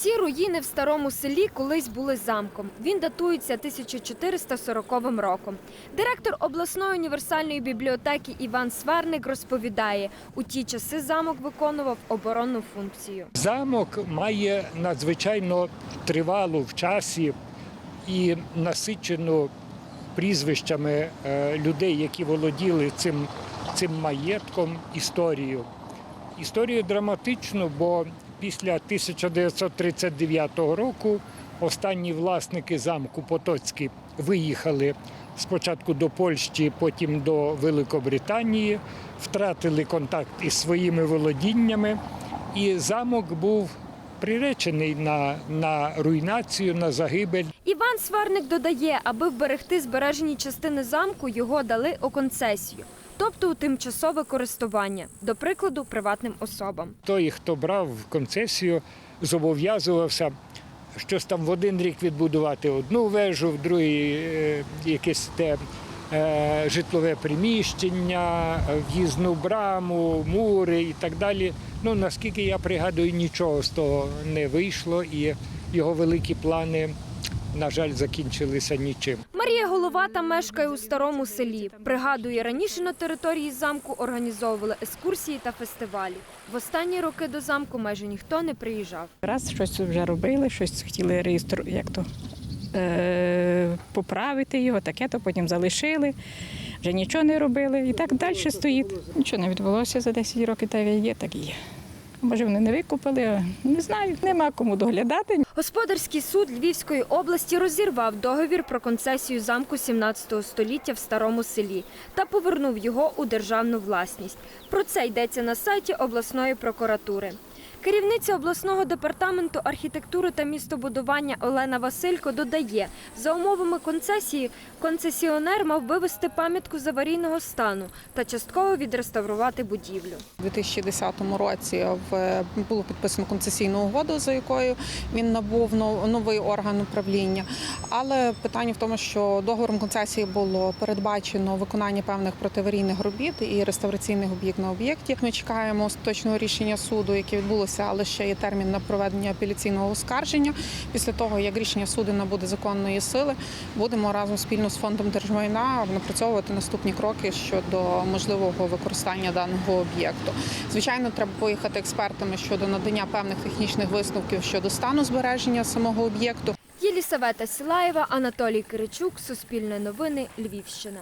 Ці руїни в старому селі колись були замком. Він датується 1440 роком. Директор обласної універсальної бібліотеки Іван Сварник розповідає, у ті часи замок виконував оборонну функцію. Замок має надзвичайно тривалу в часі і насичену прізвищами е, людей, які володіли цим, цим маєтком, історію. Історію драматичну, бо після 1939 року останні власники замку Потоцькі виїхали спочатку до Польщі, потім до Великобританії, втратили контакт із своїми володіннями, і замок був приречений на, на руйнацію, на загибель. Іван Сварник додає, аби вберегти збережені частини замку, його дали у концесію, тобто у тимчасове користування, до прикладу, приватним особам. Той, хто брав в концесію, зобов'язувався щось там в один рік відбудувати одну вежу, в другий е, якесь те е, житлове приміщення, в'їзну браму, мури і так далі. Ну наскільки я пригадую, нічого з того не вийшло, і його великі плани, на жаль, закінчилися нічим. Марія Головата мешкає у старому селі. Пригадує, раніше на території замку організовували екскурсії та фестивалі. В останні роки до замку майже ніхто не приїжджав. Раз щось вже робили, щось хотіли реєстру, як то е, поправити його, таке, то потім залишили. Вже нічого не робили і так далі стоїть. Нічого не відбулося за 10 років, так і є, так і є. Може, вони не викупили, не знаю, нема кому доглядати. Господарський суд Львівської області розірвав договір про концесію замку 17 століття в старому селі та повернув його у державну власність. Про це йдеться на сайті обласної прокуратури. Керівниця обласного департаменту архітектури та містобудування Олена Василько додає, за умовами концесії концесіонер мав вивести пам'ятку з аварійного стану та частково відреставрувати будівлю. У 2010 році було підписано концесійну угоду, за якою він набув нов- новий орган управління. Але питання в тому, що договором концесії було передбачено виконання певних протиаварійних робіт і реставраційних об'єктів на об'єкті. Ми чекаємо остаточного рішення суду, яке відбулося, але ще є термін на проведення апеляційного оскарження. Після того, як рішення суду набуде законної сили, будемо разом спільно з фондом держмайна напрацьовувати наступні кроки щодо можливого використання даного об'єкту. Звичайно, треба поїхати експертами щодо надання певних технічних висновків щодо стану збереження самого об'єкту. Єлісавета Сілаєва, Анатолій Киричук, Суспільне новини, Львівщина.